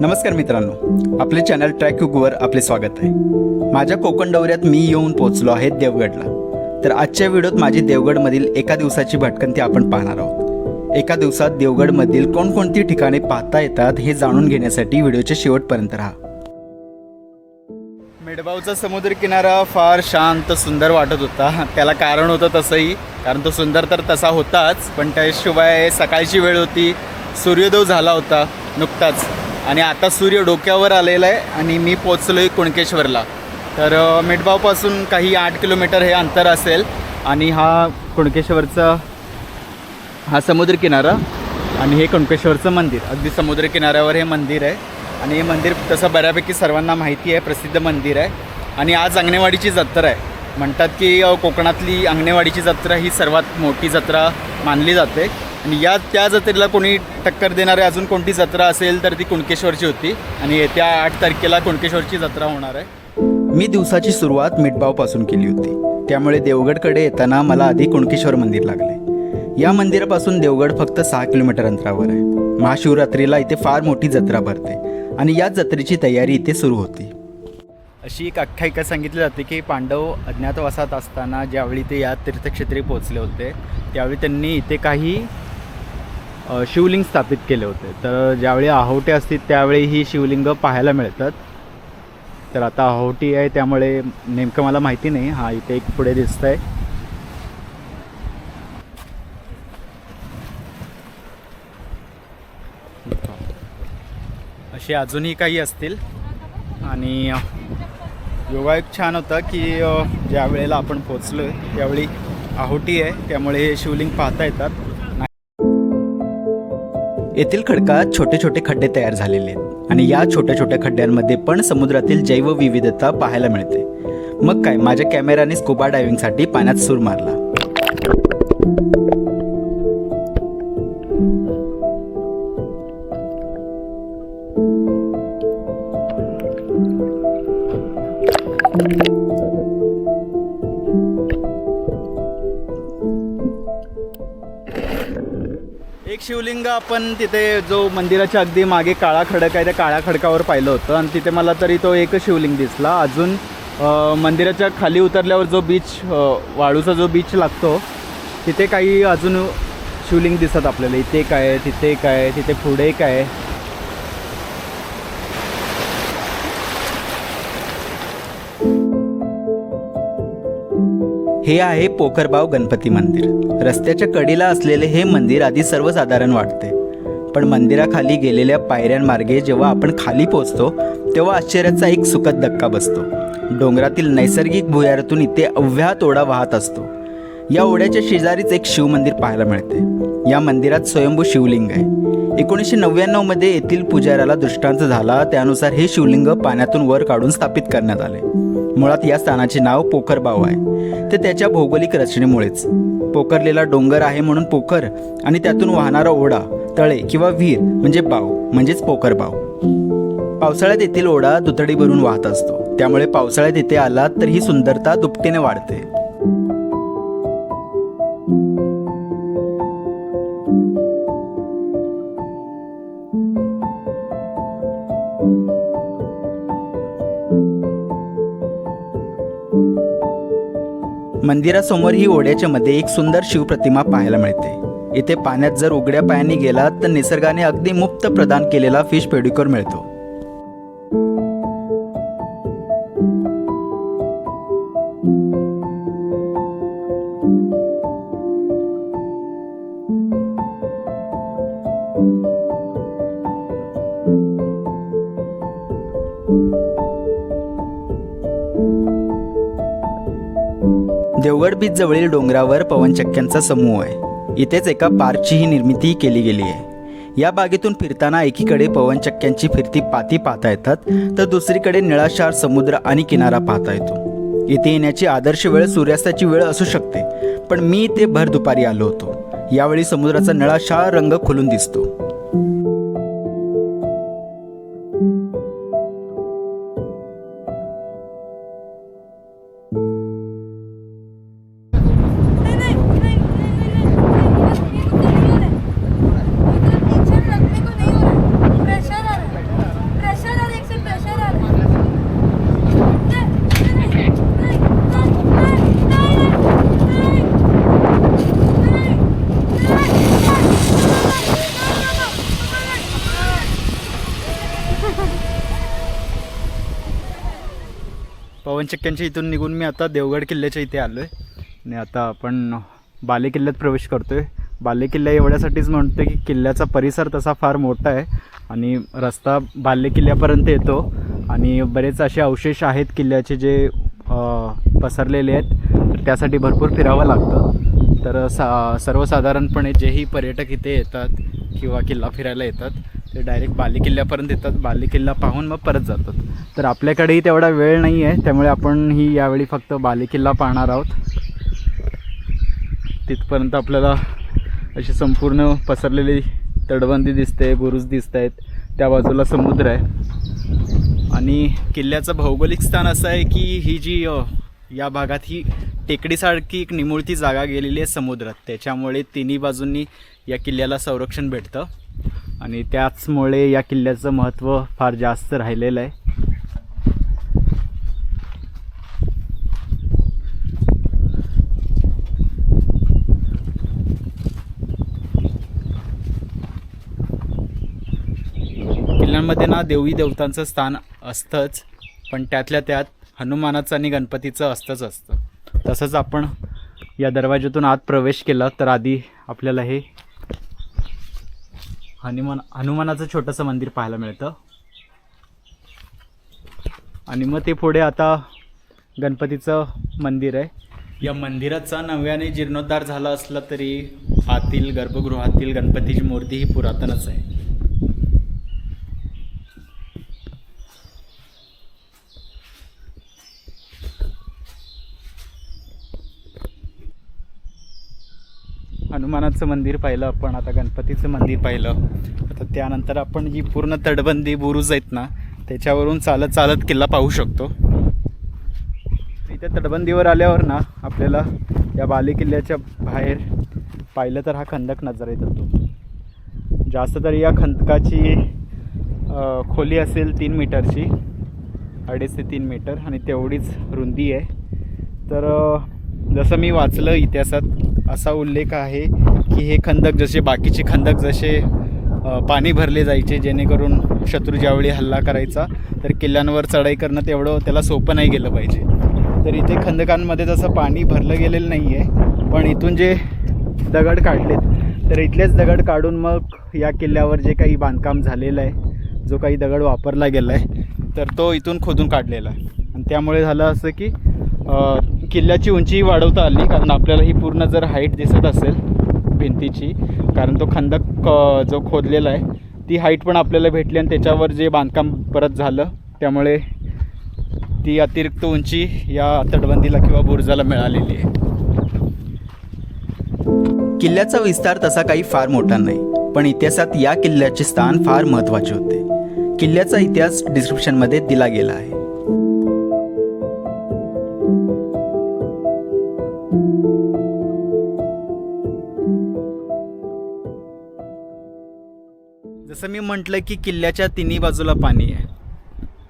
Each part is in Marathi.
नमस्कार मित्रांनो. आपले चॅनल ट्रॅक युगवर आपले स्वागत आहे. माझ्या कोकण दौऱ्यात मी येऊन पोहोचलो आहे देवगडला. तर आजच्या व्हिडिओत माझी देवगडमधील एका दिवसाची भटकंती आपण पाहणार आहोत. एका दिवसात देवगडमधील कोणकोणती ठिकाणे पाहता येतात हे जाणून घेण्यासाठी व्हिडिओच्या शेवटपर्यंत राहा. मेडबावचा समुद्र किनारा फार शांत सुंदर वाटत होता. त्याला कारण होतं तसंही कारण तो सुंदर तर तसा होताच पण त्याशिवाय सकाळची वेळ होती सूर्योदय झाला होता नुकताच. आणि आता सूर्य डोक्यावर आलेला आहे आणि मी पोचलो आहे कुणकेश्वरला. तर मेटबावपासून काही आठ किलोमीटर हे अंतर असेल आणि हा कुणकेश्वरचा हा समुद्रकिनारा आणि हे कुणकेश्वरचं मंदिर. अगदी समुद्र किनाऱ्यावर हे मंदिर आहे आणि हे मंदिर तसं बऱ्यापैकी सर्वांना माहिती आहे प्रसिद्ध मंदिर आहे आणि आज अंगणेवाडीची जत्रा आहे. म्हणतात की कोकणातली अंगणेवाडीची जत्रा ही सर्वात मोठी जत्रा मानली जाते. आणि या त्या जत्रेला कोणी टक्कर देणारे अजून कोणती जत्रा असेल तर ती कुणकेश्वरची होती. आणि येत्या आठ तारखेला कुणकेश्वरची जत्रा होणार आहे. मी दिवसाची सुरुवात मिठबावपासून केली होती. त्यामुळे देवगडकडे येताना मला आधी कुणकेश्वर मंदिर लागले. या मंदिरापासून देवगड फक्त सहा किलोमीटर अंतरावर आहे. महाशिवरात्रीला इथे फार मोठी जत्रा भरते. आणि या जत्रेची तयारी इथे सुरू होती. अशी एक आख्यायिका सांगितली जाते की पांडव अज्ञातवासात असताना ज्यावेळी ते या तीर्थक्षेत्री पोहोचले होते त्यावेळी त्यांनी इथे काही शिवलिंग स्थापित केले होते. तर ज्यावेळी आहोटे असतील त्यावेळी ही शिवलिंग पाहायला मिळतात. तर आता आहोटी आहे त्यामुळे नेमकं मला माहिती नाही. हा इथे एक पुढे दिसत आहे असे अजूनही काही असतील. आणि योगायोग छान होता की ज्या वेळेला आपण पोचलो आहे त्यावेळी आहोटी आहे. त्यामुळे हे शिवलिंग पाहता येतात. येथील खडकात छोटे छोटे खड्डे तयार झालेले आहेत आणि या छोट्या छोट्या खड्ड्यांमध्ये पण समुद्रातील जैवविविधता पाहायला मिळते. मग काय माझ्या कॅमेराने स्कुबा डायव्हिंगसाठी पाण्यात सूर मारला. एक शिवलिंग आपण तिथे जो मंदिराच्या अगदी मागे काळा खडक आहे त्या काळ्या खडकावर पाहिलं होतं. आणि तिथे मला तरी तो एकच शिवलिंग दिसला. अजून मंदिराच्या खाली उतरल्यावर जो बीच वाळूचा जो बीच लागतो तिथे काही अजून शिवलिंग दिसत आपल्याला. इथे काय तिथे काय आहे, तिथे पुढे काय हे आहे पोखरबाव गणपती मंदिर. रस्त्याच्या कडीला असलेले हे मंदिर आधी सर्वसाधारण वाटते. पण मंदिराखाली गेलेल्या पायऱ्यांमार्गे जेव्हा आपण खाली पोहोचतो तेव्हा आश्चर्याचा एक सुखद धक्का बसतो. डोंगरातील नैसर्गिक भुयारातून इथे अव्या ओढा वाहत असतो. या ओढ्याच्या शेजारीच एक शिवमंदिर पाहायला मिळते. या मंदिरात स्वयंभू शिवलिंग आहे. एकोणीसशे नव्याण्णवमध्ये येथील पुजाऱ्याला दृष्टांत झाला. त्यानुसार हे शिवलिंग पाण्यातून वर काढून स्थापित करण्यात आले. मुळात या स्थानाचे नाव पोखरबाव आहे. ते त्याच्या भौगोलिक रचनेमुळेच. पोखरलेला डोंगर आहे म्हणून पोखर आणि त्यातून वाहणारा ओढा तळे किंवा विहीर म्हणजे बाव म्हणजेच पोखरबाव पावसाळ्यात येथील ओढा दुतडी भरून वाहत असतो. त्यामुळे पावसाळ्यात येथे आलात तर ही सुंदरता दुपटीने वाढते. मंदिरासमोर ही ओढ्याच्या मध्ये एक सुंदर शिवप्रतिमा पाहायला मिळते. इथे पाण्यात जर उघड्या पायाने गेलात तर निसर्गाने अगदी मुक्त प्रदान केलेला फिश पेडिक्युअर मिळतो. देवगड बीच जवळील डोंगरावर पवनचक्क्यांचा समूह आहे. इथेच एका पार्कचीही निर्मितीही केली गेली आहे. या बागेतून फिरताना एकीकडे पवनचक्क्यांची फिरती पाती पाहता येतात तर दुसरीकडे निळाशार समुद्र आणि किनारा पाहता येतो. इथे येण्याची आदर्श वेळ सूर्यास्ताची वेळ असू शकते पण मी इथे भर दुपारी आलो होतो. यावेळी समुद्राचा निळाशार रंग खुलून दिसतो. चक्क्यांच्या इथून निघून मी आता देवगड किल्ल्याच्या इथे आलो आहे आणि आता आपण बाले किल्ल्यात प्रवेश करतो आहे बाले किल्ला एवढ्यासाठीच म्हणतो की किल्ल्याचा परिसर तसा फार मोठा आहे आणि रस्ता बाले किल्ल्यापर्यंत येतो. आणि बरेच असे अवशेष आहेत किल्ल्याचे जे पसरलेले आहेत. तर त्यासाठी भरपूर फिरावं लागतं. तर सा सर्वसाधारणपणे जेही पर्यटक इथे येतात किंवा किल्ला फिरायला येतात ते डायरेक्ट बालेकिल्ल्यापर्यंत येतात. बालेकिल्ला पाहून मग परत जातात. तर आपल्याकडेही तेवढा वेळ नाही आहे त्यामुळे आपण ही यावेळी फक्त बालेकिल्ला पाहणार आहोत. तिथपर्यंत आपल्याला अशी संपूर्ण पसरलेली तटबंदी दिसते बुरुज दिसत आहेत त्या बाजूला समुद्र आहे. आणि किल्ल्याचं भौगोलिक स्थान असं आहे की ही जी या भागात ही टेकडीसारखी एक निमुळती जागा गेलेली आहे समुद्रात. त्याच्यामुळे तिन्ही बाजूंनी या किल्ल्याला संरक्षण भेटतं. आणि त्याचमुळे या किल्ल्याचं महत्त्व फार जास्त राहिलेलं आहे. किल्ल्यांमध्ये ना देवी देवतांचं स्थान असतंच पण त्यातल्या त्यात हनुमानाचं आणि गणपतीचं असतंच असतं. तसंच आपण या दरवाज्यातून आत प्रवेश केला तर आधी आपल्याला हे हनुमान हनुमानाचं छोटंसं मंदिर पाहायला मिळतं. आणि मग ते पुढे आता गणपतीचं मंदिर आहे. या मंदिराचा नव्याने जीर्णोद्धार झाला असला तरी आतील गर्भगृहातील गणपतीची मूर्ती ही पुरातनच आहे. हनुमानाचं मंदिर पाहिलं आपण आता गणपतीचं मंदिर पाहिलं. आता त्यानंतर आपण जी पूर्ण तटबंदी बुरुज आहेत ना त्याच्यावरून चालत चालत किल्ला पाहू शकतो. इथे तटबंदीवर आल्यावर ना आपल्याला या बाले किल्ल्याच्या बाहेर पाहिलं तर हा खंदक नजर येत होतो जास्त तर या खंदकाची खोली असेल तीन मीटरची अडीच ते तीन मीटर आणि तेवढीच रुंदी आहे. तर जसं मी वाचलं इतिहासात असा उल्लेख आहे की हे खंदक जसे बाकीचे खंदक जसे पाणी भरले जायचे जेणेकरून शत्रू ज्यावेळी हल्ला करायचा तर किल्ल्यांवर चढाई करणं तेवढं त्याला सोपं नाही गेलं पाहिजे. तर इथे खंदकांमध्ये तसं पाणी भरलं गेलेलं नाही आहे पण इथून जे दगड काढलेत तर इथलेच दगड काढून मग या किल्ल्यावर जे काही बांधकाम झालेलं आहे जो काही दगड वापरला गेला आहे तर तो इथून खोदून काढलेला आहे. आणि त्यामुळे झालं असं की किल्ल्याची उंची वाढवता आली कारण आपल्याला ही पूर्ण जर हाईट दिसत असेल भिंतीची कारण तो खंदक जो खोदलेला आहे ती हाईट पण आपल्याला भेटली आणि त्याच्यावर जे बांधकाम परत झालं त्यामुळे ती अतिरिक्त उंची या तटबंदीला किंवा बुरुजाला मिळालेली आहे. किल्ल्याचा विस्तार तसा काही फार मोठा नाही पण इतिहासात या किल्ल्याचे स्थान फार महत्त्वाचे होते. किल्ल्याचा इतिहास डिस्क्रिप्शनमध्ये दिला गेला आहे. जसं मी म्हटलं की किल्ल्याच्या तिन्ही बाजूला पाणी आहे.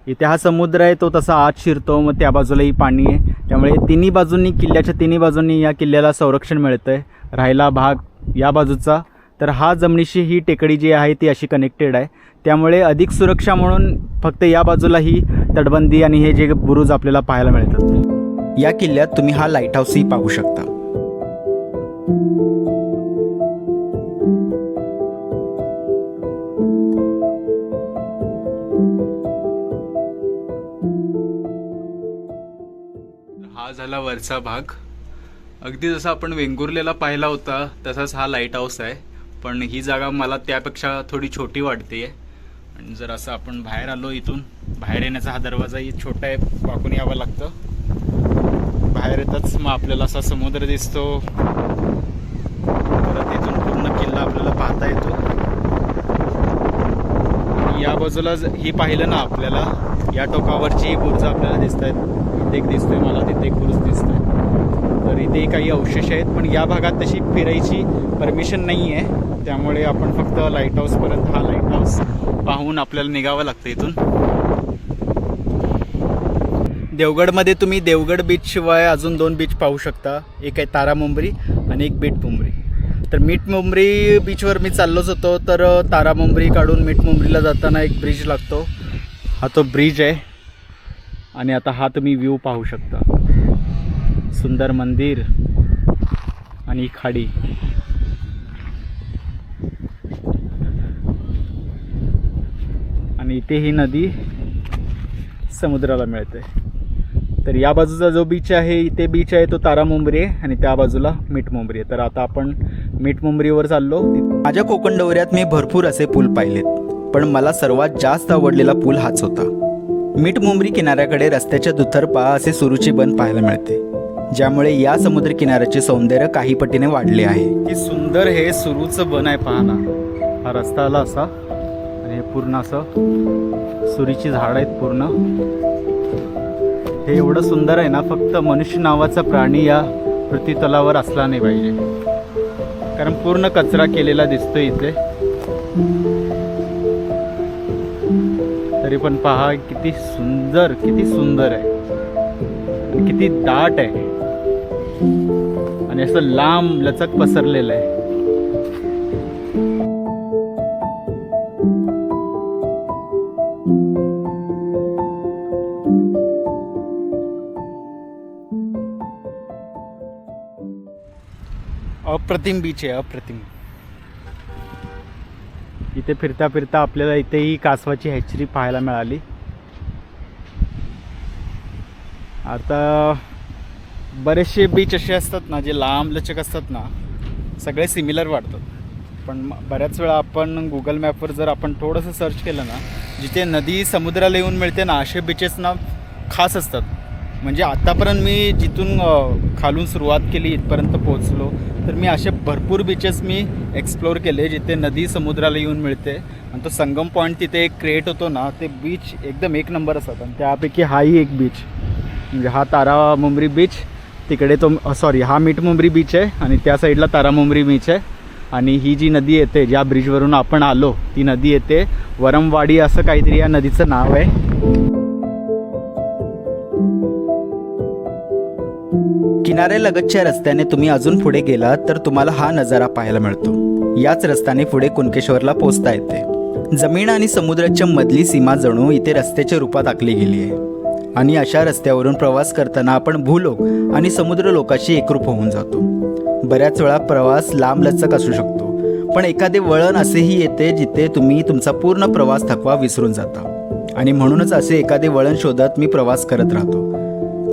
इथे हा समुद्र आहे तो तसा आत शिरतो मग त्या बाजूलाही पाणी आहे. त्यामुळे तिन्ही बाजूंनी किल्ल्याच्या तिन्ही बाजूंनी या किल्ल्याला संरक्षण मिळतं आहे राहिला भाग या बाजूचा. तर हा जमिनीशी ही टेकडी जी आहे ती अशी कनेक्टेड आहे. त्यामुळे अधिक सुरक्षा म्हणून फक्त या बाजूला ही तटबंदी आणि हे जे बुरुज आपल्याला पाहायला मिळतात. या किल्ल्यात तुम्ही हा लाइट हाऊसही पाहू शकता. वरचा भाग. अगदी जसा आपण वेंगुर्लेला पाहिला होता तसाच हा लाइट हाऊस आहे. पण ही जागा मला त्यापेक्षा थोडी छोटी वाटते. आणि जर असं आपण बाहेर आलो इथून बाहेर येण्याचा हा दरवाजाही छोटा आहे वाकून यावं लागतं. बाहेर येताच मग आपल्याला असा समुद्र दिसतो. परत इथून पूर्ण किल्ला आपल्याला पाहता येतो. आणि या बाजूला ही पाहिलं ना आपल्याला या टोकावरची ही बुर्ज आपल्याला दिसत आहेत इथे एक दिसतोय मला तिथे एक बुरुज दिसतोय. तर इथे काही अवशेष आहेत पण या भागात तशी फिरायची परमिशन नाही आहे त्यामुळे आपण फक्त लाइट हाऊसपर्यंत हा लाइट हाऊस पाहून आपल्याला निघावं लागतं इथून. देवगडमध्ये तुम्ही देवगड बीच शिवाय अजून दोन बीच पाहू शकता. एक आहे तारा मुंबरी आणि एक बीट मुंबरी. तर मीठ मुंबरी बीचवर मी चाललोच होतो तर तारा मुंबरी काढून मीठ मुंबरीला जाताना एक ब्रिज लागतो. हा तो ब्रिज आहे. आणि आता हा तुम्ही व्ह्यू पाहू शकता. सुंदर मंदिर आणि खाडी. आणि इथे ही नदी समुद्राला मिळते. तर या बाजूचा जो बीच आहे इथे बीच आहे तो तारा मुंबरी आहे आणि त्या बाजूला मीठ मुंबरी आहे. तर आता आपण मीठ मुंबरीवर चाललो. माझ्या कोकण दौऱ्यात मी भरपूर असे पूल पाहिलेत पण मला सर्वात जास्त आवडलेला पूल हाच होता. मीठ मुंबरी किनाऱ्याकडे रस्त्याच्या दुतर्फा असे सुरुची बन पाहायला मिळते ज्यामुळे या समुद्र किनाऱ्याचे सौंदर्य काही पटीने वाढले आहे. की सुंदर हे सुरूचं बन आहे पाहना. हा रस्ता आला असा आणि हे पूर्ण असं सुरीची झाड आहेत पूर्ण. हे एवढं सुंदर आहे ना फक्त मनुष्य नावाचा प्राणी या पृथ्वीतलावर असला नाही पाहिजे. कारण पूर्ण कचरा केलेला दिसतो इथे. तरी पण पहा किती सुंदर किती सुंदर आहे. किती दाट आहे. आणि असं लांब लचक पसरलेलं आहे. अप्रतिम बीच आहे अप्रतिम. इथे फिरता फिरता आपल्याला इथेही कासवाची हॅचरी पाहायला मिळाली. आता बरेचसे बीच असे असतात ना जे लांब लचक असतात ना सगळे सिमिलर वाटतात पण बऱ्याच वेळा आपण गुगल मॅपवर जर आपण थोडंसं सर्च केलं ना जिथे नदी समुद्राला येऊन मिळते ना असे बीचेस ना खास असतात. म्हणजे आतापर्यंत मी जिथून खालून सुरुवात केली इथपर्यंत पोहोचलो तर मी असे भरपूर बीचेस मी एक्सप्लोअर केले जिथे नदी समुद्राला येऊन मिळते. आणि तो संगम पॉईंट तिथे एक क्रिएट होतो ना ते बीच एकदम एक नंबर असतात. आणि त्यापैकी हाही एक बीच म्हणजे हा तारा मुंबरी बीच तिकडे तो सॉरी हा मीठ मुंबरी बीच आहे आणि त्या साईडला तारा मुंबरी बीच आहे. आणि ही जी नदी येते ज्या ब्रिजवरून आपण आलो ती नदी येते. वरमवाडी असं काहीतरी या नदीचं नाव आहे. किनाऱ्यालगतच्या रस्त्याने तुम्ही अजून पुढे गेलात तर तुम्हाला हा नजारा पाहायला मिळतो. याच रस्त्याने पुढे कुणकेश्वरला पोहोचता येते. जमीन आणि समुद्राच्या मधली सीमा जणू इथे रस्त्याच्या रूपात आखली गेली आहे. आणि अशा रस्त्यावरून प्रवास करताना आपण भूलोक आणि समुद्र लोकाशी एकरूप होऊन जातो. बऱ्याच वेळा प्रवास लांबलचक असू शकतो पण एखादे वळण असेही येते जिथे तुम्ही तुमचा पूर्ण प्रवास थकवा विसरून जाता. आणि म्हणूनच असे एखादे वळण शोधत मी प्रवास करत राहतो.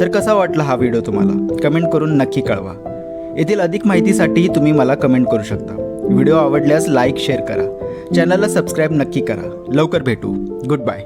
तर कसा वाटला हा व्हिडिओ तुम्हाला? कमेंट करून नक्की कळवा. येथील अधिक माहितीसाठी तुम्ही मला कमेंट करू शकता. व्हिडिओ आवडल्यास लाईक शेअर करा. चॅनलला सबस्क्राईब नक्की करा. लवकर भेटू. Good bye